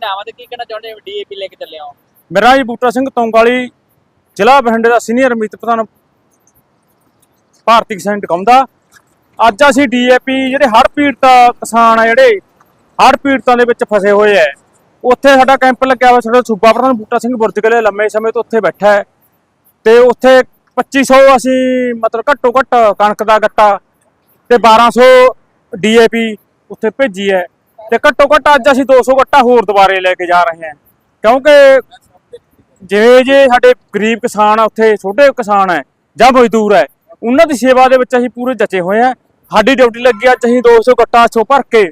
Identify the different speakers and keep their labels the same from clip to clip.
Speaker 1: ਨਾਮ ਆ ਤੇ ਕੀ ਕਹਿਣਾ ਚਾਹੁੰਦੇ ਹੋ? ਡੀਏਪੀ ਲੈ ਕੇ ਚੱਲੇ ਹੋ।
Speaker 2: ਮੇਰਾ ਜੀ ਬੂਟਾ ਸਿੰਘ ਤੋਂਗਾਲੀ, ਜ਼ਿਲ੍ਹਾ ਬਠਿੰਡੇ ਦਾ ਸੀਨੀਅਰ ਮੀਤ ਪ੍ਰਧਾਨ ਭਾਰਤੀ ਕਿਸਾਨ ਟਿਕਾਉਂਦਾ ਅੱਜ ਅਸੀਂ ਡੀਏਪੀ ਜਿਹੜੇ ਹੜ੍ਹ ਪੀੜਤ ਕਿਸਾਨ ਆ ਜਿਹੜੇ, ਹੜ੍ਹ ਪੀੜਤਾਂ ਦੇ ਵਿੱਚ ਫਸੇ ਹੋਏ ਐ ਉੱਥੇ ਸਾਡਾ ਕੈਂਪ ਲੱਗਿਆ ਹੋਇਆ ਸਾਡਾ ਸੂਬਾ ਪ੍ਰਧਾਨ ਬੂਟਾ ਸਿੰਘ ਬੁਰਜ ਬੁਰਜਗਲੇ ਲੰਮੇ ਸਮੇਂ ਤੋਂ ਉੱਥੇ ਬੈਠਾ ਹੈ। ਤੇ ਉੱਥੇ 2500 ਅਸੀਂ ਮਤਲਬ ਘੱਟੋ ਘੱਟ ਕਣਕ ਦਾ ਗੱਟਾ ਤੇ 1200 ਡੀਏਪੀ ਉੱਥੇ ਭੇਜੀ ਹੈ। ਤੇ ਘੱਟੋ ਘੱਟ ਅੱਜ ਅਸੀਂ 200 ਗੱਟਾ ਹੋਰ ਦੁਬਾਰੇ ਲੈ ਕੇ ਜਾ ਰਹੇ ਹਾਂ। ਕਿਉਂਕਿ ਜਿਵੇਂ ਜੇ ਸਾਡੇ ਗਰੀਬ ਕਿਸਾਨ ਆ, ਉੱਥੇ ਛੋਟੇ ਕਿਸਾਨ ਹੈ ਜਾਂ ਮਜ਼ਦੂਰ ਹੈ, ਉਹਨਾਂ ਦੀ ਸੇਵਾ ਦੇ ਵਿੱਚ ਅਸੀਂ ਪੂਰੇ ਜੱਚੇ ਹੋਏ ਆ ਸਾਡੀ ਡਿਊਟੀ ਲੱਗੀ ਅੱਜ ਅਸੀਂ 200 ਗੱਟਾ ਸੋ ਭਰ ਕੇ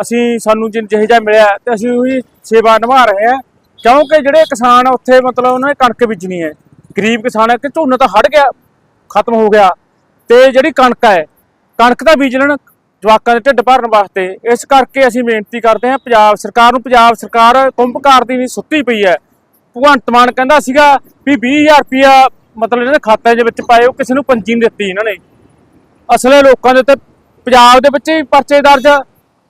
Speaker 2: ਅਸੀਂ ਸਾਨੂੰ ਜਿ- ਜਿਹੋ ਜਿਹਾ ਮਿਲਿਆ ਤੇ ਅਸੀਂ ਉਹੀ ਸੇਵਾ ਨਿਭਾ ਰਹੇ ਹਾਂ। ਕਿਉਂਕਿ ਜਿਹੜੇ ਕਿਸਾਨ ਉੱਥੇ ਮਤਲਬ ਉਹਨਾਂ ਨੇ ਕਣਕ ਬੀਜਣੀ ਹੈ। ਗਰੀਬ ਕਿਸਾਨ ਹੈ ਕਿ ਝੋਨਾ ਤਾਂ ਹਟ ਗਿਆ, ਖਤਮ ਹੋ ਗਿਆ। ਤੇ ਜਿਹੜੀ ਕਣਕ ਹੈ, ਕਣਕ ਦਾ ਬੀਜ ਲੈਣ ਜਵਾਕਾਂ ਦੇ ਢਿੱਡ ਭਰਨ ਵਾਸਤੇ। ਇਸ ਕਰਕੇ ਅਸੀਂ ਬੇਨਤੀ ਕਰਦੇ ਹਾਂ, ਪੰਜਾਬ ਸਰਕਾਰ ਨੂੰ, ਪੰਜਾਬ ਸਰਕਾਰ ਕੁੰਭਕਾਰ ਦੀ ਨਹੀਂ ਸੁੱਤੀ ਪਈ ਹੈ। ਭਗਵੰਤ ਮਾਨ ਕਹਿੰਦਾ ਸੀਗਾ ਵੀ 20000 ਰੁਪਇਆ ਮਤਲਬ ਇਹਨਾਂ ਦੇ ਖਾਤੇ ਦੇ ਵਿੱਚ ਪਾਏ, ਉਹ ਕਿਸੇ ਨੂੰ ਪੰਜੀ ਨਹੀਂ ਦਿੱਤੀ ਇਹਨਾਂ ਨੇ। ਅਸਲੇ ਲੋਕਾਂ ਦੇ ਉੱਤੇ ਪੰਜਾਬ ਦੇ ਵਿੱਚ ਹੀ ਪਰਚੇ ਦਰਜ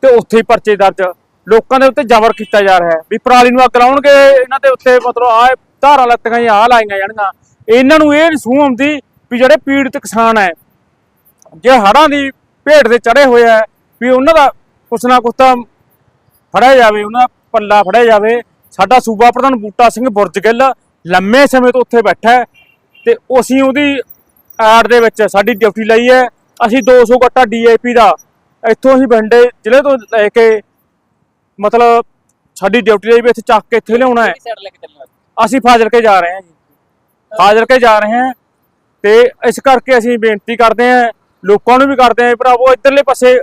Speaker 2: ਤੇ ਉੱਥੇ ਹੀ ਪਰਚੇ ਦਰਜ। ਲੋਕਾਂ ਦੇ ਉੱਤੇ ਜ਼ਬਰ ਕੀਤਾ ਜਾ ਰਿਹਾ ਹੈ। ਵੀ ਪਰਾਲੀ ਨੂੰ ਅੱਗ ਲਾਉਣਗੇ, ਇਹਨਾਂ ਦੇ ਉੱਤੇ ਮਤਲਬ ਆਹ ਧਾਰਾਂ ਲੱਤੀਆਂ ਜਾਂ ਆਹ ਲਾਈਆਂ ਜਾਣਗੀਆਂ। ਇਹਨਾਂ ਨੂੰ ਇਹ ਨੀ ਸੂਹ ਆਉਂਦੀ ਵੀ ਜਿਹੜੇ ਪੀੜਤ ਕਿਸਾਨ ਹੈ, ਜੇ ਹੜਾਂ ਦੀ ਭੇਟ ਦੇ ਚੜੇ ਹੋਏ ਆ ਵੀ ਉਹਨਾਂ ਦਾ ਕੁਛ ਨਾ ਕੁਛ ਤਾਂ ਫੜਿਆ ਜਾਵੇ ਉਹਨਾਂ ਦਾ ਪੱਲਾ ਫੜਿਆ ਜਾਵੇ। ਸਾਡਾ ਸੂਬਾ ਪ੍ਰਧਾਨ ਬੂਟਾ ਸਿੰਘ ਬੁਰਜਗਿੱਲ ਲੰਮੇ ਸਮੇਂ ਤੋਂ ਉੱਥੇ ਬੈਠਾ ਹੈ ਤੇ ਅਸੀਂ ਉਹਦੀ ਐਡ ਦੇ ਵਿੱਚ ਸਾਡੀ ਡਿਊਟੀ ਲਈ ਹੈ। ਅਸੀਂ 200 ਗੱਟਾ ਡੀਏਪੀ ਦਾ ਇੱਥੋਂ ਅਸੀਂ ਬੰਡੇ ਜ਼ਿਲ੍ਹੇ ਤੋਂ ਲੈ ਕੇ ਮਤਲਬ ਸਾਡੀ ਡਿਊਟੀ ਲਈ ਵੀ ਇੱਥੇ ਚੱਕ ਕੇ ਇੱਥੇ ਲਿਆਉਣਾ ਹੋ। ਅਸੀਂ ਫਾਜ਼ਿਲ ਕੇ ਜਾ ਰਹੇ ਹਾਂ ਜੀ। ਫਾਜ਼ਿਲ ਕੇ ਜਾ ਰਹੇ ਹਾਂ ਤੇ ਇਸ ਕਰਕੇ ਅਸੀਂ ਬੇਨਤੀ ਕਰਦੇ ਹਾਂ ਲੋਕਾਂ ਨੂੰ ਵੀ ਕਰਦੇ ਹਾਂ ਵੀ ਭਰਾਵੋ, ਇੱਧਰਲੇ ਪਾਸੇ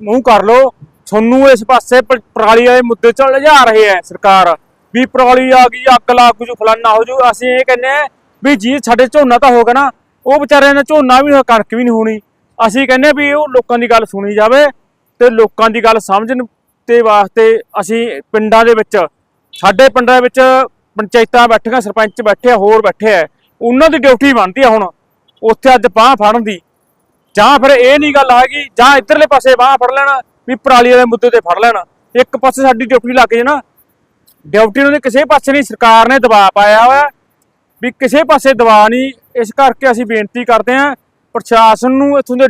Speaker 2: ਮੂੰਹ ਕਰ ਲਓ। ਤੁਹਾਨੂੰ ਇਸ ਪਾਸੇ ਪਰਾਲੀ ਵਾਲੇ ਮੁੱਦੇ ਚ ਲਿਜਾ ਰਹੇ ਹੈ ਸਰਕਾਰ। ਵੀ ਪਰਾਲੀ ਆ ਗਈ, ਅੱਗ ਲੱਗ ਜੂ, ਫਲਾਨਾ ਹੋ ਜੂ, ਅਸੀਂ ਇਹ ਕਹਿੰਦੇ ਆ ਵੀ ਜੀ ਸਾਡੇ ਝੋਨਾ ਤਾਂ ਹੋਗਾ ਨਾ, ਉਹ ਵਿਚਾਰਿਆਂ ਨੇ ਝੋਨਾ ਵੀ ਕਣਕ ਵੀ ਨਹੀਂ ਹੋਣੀ। ਅਸੀਂ ਕਹਿੰਦੇ ਵੀ ਉਹ ਲੋਕਾਂ ਦੀ ਗੱਲ ਸੁਣੀ ਜਾਵੇ ਤੇ ਲੋਕਾਂ ਦੀ ਗੱਲ ਸਮਝਣ ਤੇ ਵਾਸਤੇ ਅਸੀਂ ਪਿੰਡਾਂ ਦੇ ਵਿੱਚ, ਸਾਡੇ ਪਿੰਡਾਂ ਵਿੱਚ ਪੰਚਾਇਤਾਂ ਬੈਠੀਆਂ, ਸਰਪੰਚ ਬੈਠੇ ਆ, ਹੋਰ ਬੈਠੇ ਆ। ਉਹਨਾਂ ਦੀ ਡਿਊਟੀ ਬਣਦੀ ਆ ਹੁਣ। ਉੱਥੇ ਅੱਜ ਬਾਹ ਫੜਨ ਦੀ। ਜਾਂ ਫਿਰ ਇਹ ਨਹੀਂ ਗੱਲ ਹੈਗੀ ਜਾਂ ਇੱਧਰਲੇ ਪਾਸੇ ਬਾਹ ਫੜ ਲੈਣਾ ਵੀ ਪਰਾਲੀ ਵਾਲੇ ਮੁੱਦੇ ਤੇ ਫੜ ਲੈਣਾ। ਇੱਕ ਪਾਸੇ ਸਾਡੀ ਡਿਊਟੀ ਲੱਗ ਜੇ ਨਾ ਡਿਊਟੀ ਨੂੰ ਕਿਸੇ ਪਾਸੇ ਨਹੀਂ ਸਰਕਾਰ ਨੇ ਦਬਾਅ ਪਾਇਆ ਹੋਇਆ। ਵੀ ਕਿਸੇ ਪਾਸੇ ਦਬਾਅ ਨਹੀਂ ਇਸ ਕਰਕੇ ਅਸੀਂ ਬੇਨਤੀ ਕਰਦੇ ਹਾਂ ਪ੍ਰਸ਼ਾਸਨ ਨੂੰ ਇਥੋਂ ਦੇ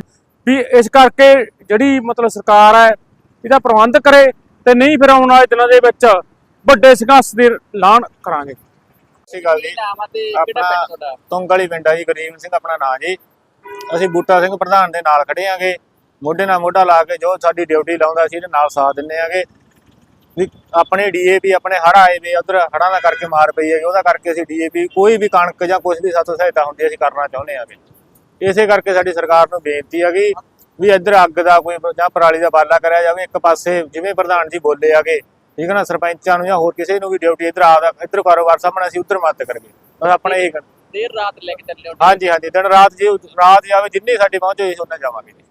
Speaker 2: ਵੀ ਇਸ ਕਰਕੇ ਜਿਹੜੀ ਮਤਲਬ ਸਰਕਾਰ ਹੈ ਇਹਦਾ ਪ੍ਰਬੰਧ ਕਰੇ ਤੇ ਨਹੀਂ ਫਿਰ ਆਉਣ ਵਾਲੇ ਦਿਨਾਂ ਦੇ ਵਿੱਚ ਵੱਡੇ ਸੰਘਰਸ਼ ਦੇ ਐਲਾਨ ਕਰਾਂਗੇ।
Speaker 3: ਅਕਾਲ
Speaker 1: ਕੀ
Speaker 3: ਜੀ
Speaker 1: ਆ
Speaker 3: ਆਪਣਾ ਤੁੰਗਲੀ ਪਿੰਡ ਆ ਜੀ ਗਰੀਬ ਸਿੰਘ ਆਪਣਾ ਨਾਂ ਜੀ। ਅਸੀਂ ਬੂਟਾ ਸਿੰਘ ਪ੍ਰਧਾਨ ਦੇ ਨਾਲ ਖੜੇ ਆਂਗੇ। ਮੋਢੇ ਨਾਲ ਮੋਢਾ ਲਾ ਕੇ ਜੋ ਸਾਡੀ ਡਿਊਟੀ ਲਾਉਂਦਾ ਸੀ, ਇਹਦੇ ਨਾਲ ਸਾਥ ਦਿੰਨੇ ਆਂਗੇ। ਵੀ ਆਪਣੇ ਡੀਏਪੀ ਆਪਣੇ ਹੜ ਆਏ ਵੇ, ਉਧਰ ਹੜ੍ਹਾਂ ਦਾ ਕਰਕੇ ਮਾਰ ਪਈ ਹੈ ਉਹਦਾ ਕਰਕੇ ਅਸੀਂ ਡੀਏਪੀ ਕੋਈ ਵੀ ਕਣਕ ਜਾਂ ਕੁਝ ਵੀ ਸਾਥੋਂ ਸਹਾਇਤਾ ਹੁੰਦੀ ਅਸੀਂ ਕਰਨਾ ਚਾਹੁੰਦੇ ਆਂਗੇ। ਇਸੇ ਕਰਕੇ ਸਾਡੀ ਸਰਕਾਰ ਨੂੰ ਬੇਨਤੀ ਆ ਹੈਗੀ ਵੀ ਇੱਧਰ ਅੱਗ ਦਾ ਕੋਈ ਜਾਂ ਪਰਾਲੀ ਦਾ ਬਾਲਾ ਕਰਿਆ ਜਾਵੇ, ਇੱਕ ਪਾਸੇ ਜਿਵੇਂ ਪ੍ਰਧਾਨ ਜੀ ਬੋਲੇ ਆਗੇ, ਠੀਕ ਹੈ ਨਾ, ਸਰਪੰਚਾਂ ਨੂੰ ਜਾਂ ਹੋਰ ਕਿਸੇ ਨੂੰ ਵੀ ਡਿਊਟੀ ਇੱਧਰ ਆਦਾ ਇੱਧਰ ਕਾਰੋਬਾਰ ਸਾਹਮਣੇ ਅਸੀਂ ਉੱਧਰ ਮਦਦ ਕਰੀਏ। ਬਸ ਆਪਣਾ ਇਹ
Speaker 1: ਦੇਰ ਰਾਤ ਲੈ ਕੇ ਚੱਲੇ ਹੋ।
Speaker 3: ਹਾਂਜੀ ਹਾਂਜੀ। ਦਿਨ ਰਾਤ ਜੇ ਰਾਤ ਜਾਵੇ, ਜਿੰਨੀ ਸਾਡੀ ਪਹੁੰਚ ਹੋਈ ਉਹਨਾਂ ਜਾਵਾਂਗੇ। ਜੀ